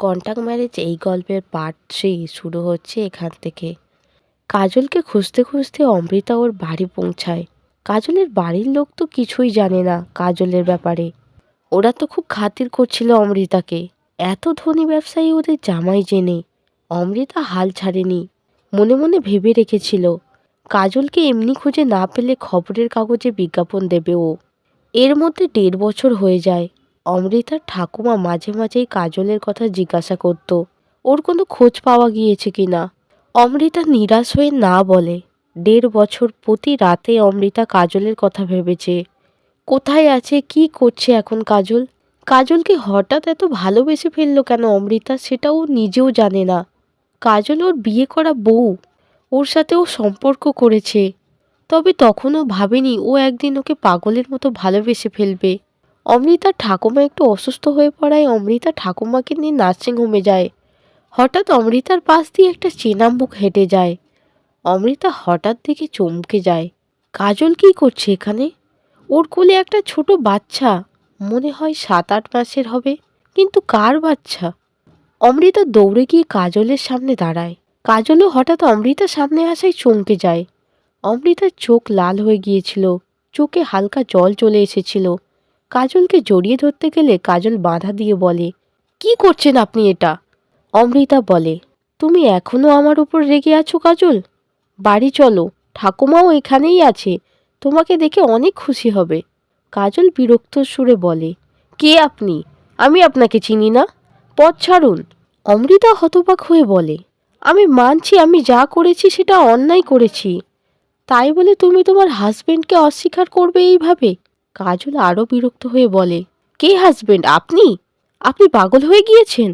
Contact marriage এই গল্পের part three শুরু হচ্ছে এখান থেকে। কাজলকে খুঁজতে খুঁজতে অমৃতা ওর বাড়ি পৌঁছায়। কাজলের বাড়ির লোক তো কিছুই জানে না কাজলের ব্যাপারে। ওরা তো খুব খাতির করছিল অমৃতাকে। এত ধনী ব্যবসায়ী ওদের জামাই জেনে। অমৃতা হাল ছাড়েনি। মনে মনে ভেবে রেখেছিল, কাজলকে এমনি খুঁজে না পেলে খবরের কাগজে বিজ্ঞাপন দেবে ও। এর মধ্যে দেড় বছর হয়ে যায়। অমৃতার ঠাকুমা মাঝে মাঝেই কাজলের কথা জিজ্ঞাসা করত, ওর কোনো খোঁজ পাওয়া গিয়েছে কি না? অমৃতা নিরাশ হয়ে না বলে, দেড় বছর প্রতি রাতে অমৃতা কাজলের কথা ভেবেছে। কোথায় আছে, কি করছে এখন কাজল? কাজলকে হঠাৎ এত ভালোবেসে ফেলল কেন অমৃতা সেটা ও নিজেও জানে না। কাজল ওর বিয়ে করা বউ, ওর সাথে ও সম্পর্ক করেছে। তবে তখনও ভাবেনি ও একদিন ওকে পাগলের মতো ভালোবেসে ফেলবে। অমৃতার ঠাকুমা একটু অসুস্থ হয়ে পড়ায় অমৃতা ঠাকুমাকে নিয়ে নার্সিংহোমে যায়। হঠাৎ অমৃতার পাশ দিয়ে একটা চেনা মুখ হেঁটে যায়। অমৃতা হঠাৎ দেখে চমকে যায়। কাজল কি করছে এখানে? ওর কোলে একটা ছোট বাচ্চা। মনে হয় সাত আট মাসের হবে। কিন্তু কার বাচ্চা? অমৃতা দৌড়ে গিয়ে কাজলের সামনে দাঁড়ায়। কাজলও হঠাৎ অমৃতার সামনে আসায় চমকে যায়। অমৃতার চোখ লাল হয়ে গিয়েছিল। চোখে হালকা জল চলে এসেছিল। কাজলকে জড়িয়ে ধরতে গেলে কাজল বাধা দিয়ে বলে, কি করছেন আপনি এটা? অমৃতা বলে, তুমি এখনও আমার উপর রেগে আছো কাজল? বাড়ি চলো, ঠাকুমাও এখানেই আছে, তোমাকে দেখে অনেক খুশি হবে। কাজল বিরক্ত সুরে বলে, কে আপনি? আমি আপনাকে চিনি না। পথ ছাড়ুন। অমৃতা হতবাক হয়ে বলে, আমি মানছি, আমি যা করেছি সেটা অন্যায় করেছি। তাই বলে তুমি তোমার হাজবেন্ডকে অস্বীকার করবে এইভাবে? কাজল আরও বিরক্ত হয়ে বলে, কে হাজবেন্ড আপনি? আপনি পাগল হয়ে গিয়েছেন।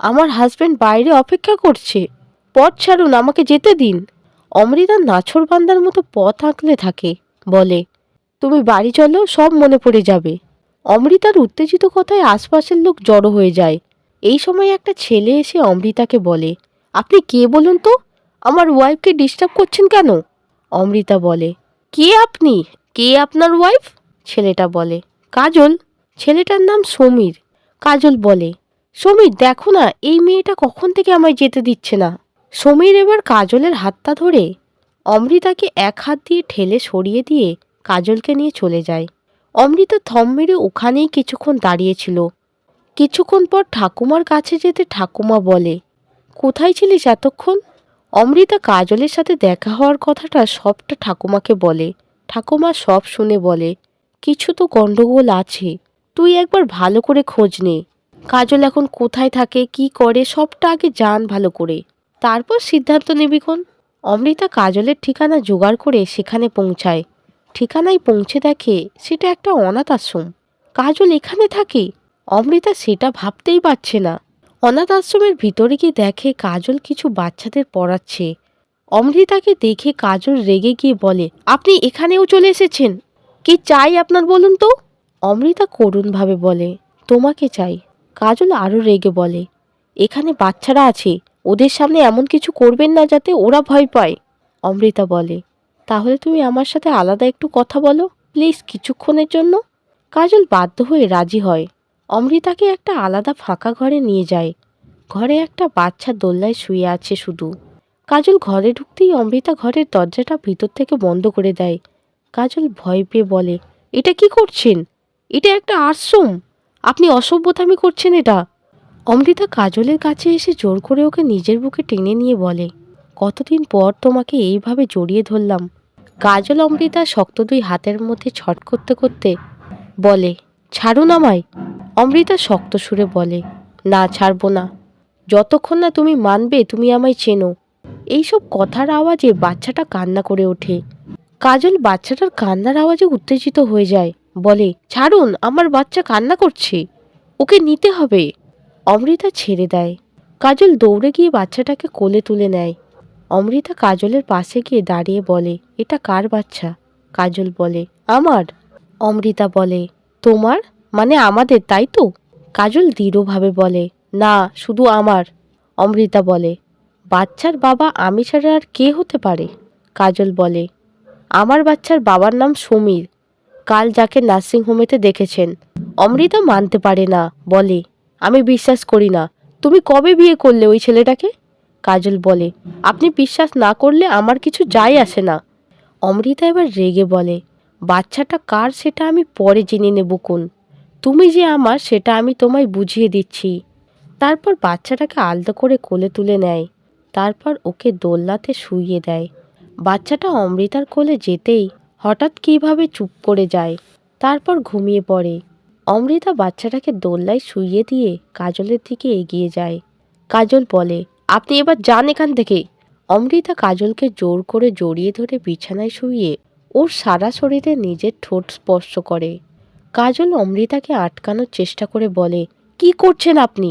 আমার হাজবেন্ড বাইরে অপেক্ষা করছে। পথ ছাড়ুন, আমাকে যেতে দিন অমৃতা নাছর বান্দার মতো পথ আঁকলে থাকে, বলে, তুমি বাড়ি চলো, সব মনে পড়ে যাবে অমৃতার উত্তেজিত কথায় আশপাশের লোক জড়ো হয়ে যায়। এই সময় একটা ছেলে এসে অমৃতাকে বলে, আপনি কে বলুন তো? আমার ওয়াইফকে ডিস্টার্ব করছেন কেন অমৃতা বলে, কে আপনি? কে আপনার ওয়াইফ ছেলেটা বলে। কাজল, ছেলেটার নাম সমীর। কাজল বলে, সমীর, দেখো না, এই মেয়েটা কখন থেকে আমায় যেতে দিচ্ছে না। সমীর এবার কাজলের হাতটা ধরে অমৃতাকে এক হাত দিয়ে ঠেলে সরিয়ে দিয়ে কাজলকে নিয়ে চলে যায়। অমৃতা থম মেরে ওখানেই কিছুক্ষণ দাঁড়িয়েছিল। কিছুক্ষণ পর ঠাকুমার কাছে যেতে ঠাকুমা বলে, কোথায় ছিলিস এতক্ষণ? অমৃতা কাজলের সাথে দেখা হওয়ার কথাটা সবটা ঠাকুমাকে বলে। ঠাকুমা সব শুনে বলে কিছু তো গণ্ডগোল আছে। তুই একবার ভালো করে খোঁজ নে। কাজল এখন কোথায় থাকে, কি করে, সবটা আগে জান ভালো করে। তারপর সিদ্ধান্ত নিবি কোন অমৃতা কাজলের ঠিকানা জোগাড় করে সেখানে পৌঁছায়। ঠিকানায় পৌঁছে দেখে সেটা একটা অনাথ আশ্রম। কাজল এখানে থাকে? অমৃতা সেটা ভাবতেই পারছে না। অনাথ আশ্রমের ভিতরে গিয়ে দেখে কাজল কিছু বাচ্চাদের পড়াচ্ছে। অমৃতাকে দেখে কাজল রেগে গিয়ে বলে, আপনি এখানেও চলে এসেছেন? কি চাই আপনার বলুন তো? অমৃতা করুণভাবে বলে, তোমাকে চাই। কাজল আরও রেগে বলে, এখানে বাচ্চারা আছে, ওদের সামনে এমন কিছু করবেন না যাতে ওরা ভয় পায়। অমৃতা বলে, তাহলে তুমি আমার সাথে আলাদা একটু কথা বলো, প্লিজ কিছুক্ষণের জন্য। কাজল বাধ্য হয়ে রাজি হয়। অমৃতাকে একটা আলাদা ফাঁকা ঘরে নিয়ে যায়। ঘরে একটা বাচ্চা দোল্লায় শুয়ে আছে শুধু। কাজল ঘরে ঢুকতেই অমৃতা ঘরের দরজাটা ভিতর থেকে বন্ধ করে দেয়। কাজল ভয় পেয়ে বলে, এটা কি করছেন? এটা একটা আশ্রম। আপনি অসভ্যতামি করছেন এটা। অমৃতা কাজলের কাছে এসে জোর করে ওকে নিজের বুকে টেনে নিয়ে বলে, কতদিন পর তোমাকে এইভাবে জড়িয়ে ধরলাম? কাজল অমৃতা শক্ত দুই হাতের মধ্যে ছট করতে করতে বলে, ছাড়ুন আমায়। অমৃতা শক্ত সুরে বলে, না, ছাড়বো না। যতক্ষণ না তুমি মানবে, তুমি আমায় চেনো। এইসব কথার আওয়াজে বাচ্চাটা কান্না করে ওঠে। কাজল বাচ্চাটার কান্নার আওয়াজে উত্তেজিত হয়ে যায়। বলে, ছাড়ুন, আমার বাচ্চা কান্না করছে। ওকে নিতে হবে। অমৃতা ছেড়ে দেয়। কাজল দৌড়ে গিয়ে বাচ্চাটাকে কোলে তুলে নেয়। অমৃতা কাজলের পাশে গিয়ে দাঁড়িয়ে বলে, এটা কার বাচ্চা? কাজল বলে, আমার। অমৃতা বলে, তোমার? মানে আমাদের, তাই তো? কাজল দৃঢ়ভাবে বলে, না, শুধু আমার। অমৃতা বলে, বাচ্চার বাবা আমি ছাড়া আর কে হতে পারে? কাজল বলে আমার বাচ্চার বাবার নাম সমীর। কাল যাকে নার্সিংহোমেতে দেখেছেন। অমৃতা মানতে পারে না, বলে, আমি বিশ্বাস করি না। তুমি কবে বিয়ে করলে ওই ছেলেটাকে? কাজল বলে, আপনি বিশ্বাস না করলে আমার কিছু যায় আসে না। অমৃতা এবার রেগে বলে, বাচ্চাটা কার সেটা আমি পরে জেনে নেব কোন। তুমি যে আমার সেটা আমি তোমায় বুঝিয়ে দিচ্ছি। তারপর বাচ্চাটাকে আলতো করে কোলে তুলে নেয়। তারপর ওকে দোলনাতে শুইয়ে দেয়। বাচ্চাটা অমৃতার কোলে যেতেই হঠাৎ কীভাবে চুপ করে যায়, তারপর ঘুমিয়ে পড়ে। অমৃতা বাচ্চাটাকে দোলনায় শুইয়ে দিয়ে কাজলের দিকে এগিয়ে যায়। কাজল বলে, আপনি এবার যান এখান থেকে। অমৃতা কাজলকে জোর করে জড়িয়ে ধরে বিছানায় শুইয়ে ওর সারা শরীরে নিজের ঠোঁট স্পর্শ করে। কাজল অমৃতাকে আটকানোর চেষ্টা করে বলে, কি করছেন আপনি?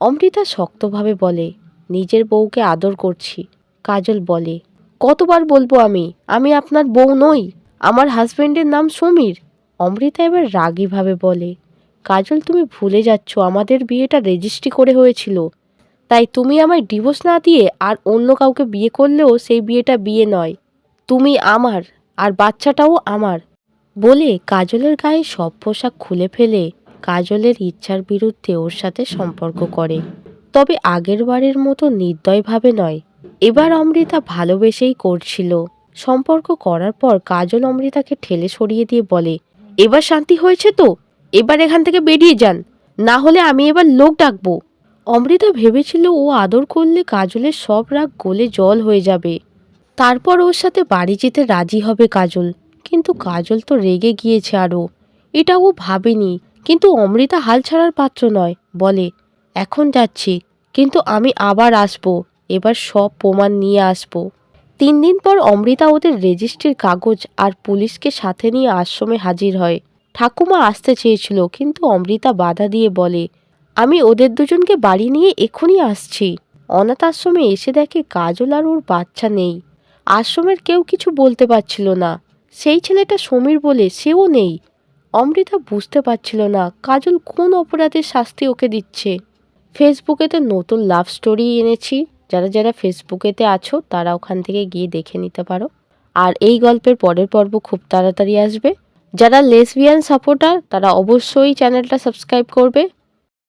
অমৃতা শক্তভাবে বলে, নিজের বউকে আদর করছি। কাজল বলে কতবার বলব আমি? আমি আপনার বউ নই, আমার হাজবেন্ডের নাম সমীর। অমৃতা এবার রাগীভাবে বলে, কাজল, তুমি ভুলে যাচ্ছ, আমাদের বিয়েটা রেজিস্ট্রি করে হয়েছিল। তাই তুমি আমায় ডিভোর্স না দিয়ে আর অন্য কাউকে বিয়ে করলেও সেই বিয়েটা বিয়ে নয়। তুমি আমার, আর বাচ্চাটাও আমার। বলে কাজলের গায়ে সব পোশাক খুলে ফেলে, কাজলের ইচ্ছার বিরুদ্ধে ওর সাথে সম্পর্ক করে। তবে আগের বারের মতো নির্দয়ভাবে নয় এবার অমৃতা ভালোবেসেই করছিল। সম্পর্ক করার পর কাজল অমৃতাকে ঠেলে সরিয়ে দিয়ে বলে, এবার শান্তি হয়েছে তো? এবার এখান থেকে বেরিয়ে যান। না হলে আমি এবার লোক ডাকবো। অমৃতা ভেবেছিল ও আদর করলে কাজলের সব রাগ গলে জল হয়ে যাবে। তারপর ওর সাথে বাড়ি যেতে রাজি হবে কাজল। কিন্তু কাজল তো রেগে গিয়েছে আরও। এটা ও ভাবেনি, কিন্তু অমৃতা হাল ছাড়ার পাত্র নয়। বলে, এখন যাচ্ছি, কিন্তু আমি আবার আসব। এবার সব প্রমাণ নিয়ে আসব। তিন দিন পর অমৃতা ওদের রেজিস্ট্রির কাগজ আর পুলিশকে সাথে নিয়ে আশ্রমে হাজির হয়। ঠাকুমা আসতে চেয়েছিল, কিন্তু অমৃতা বাধা দিয়ে বলে, আমি ওদের দুজনকে বাড়ি নিয়ে এক্ষুনি আসছি। অনাথ আশ্রমে এসে দেখে কাজল আর ওর বাচ্চা নেই। আশ্রমের কেউ কিছু বলতে পারছিল না। সেই ছেলেটা সমীর বলে সেও নেই। অমৃতা বুঝতে পারছিল না কাজল কোন অপরাধের শাস্তি ওকে দিচ্ছে। ফেসবুকেতে নতুন লাভ স্টোরি এনেছি। যারা যারা ফেসবুকেতে আছো, তারা ওখান থেকে গিয়ে দেখে নিতে পারো। আর এই গল্পের পরের পর্ব খুব তাড়াতাড়ি আসবে। যারা লেসবিয়ান সাপোর্টার তারা অবশ্যই চ্যানেলটা সাবস্ক্রাইব করবে।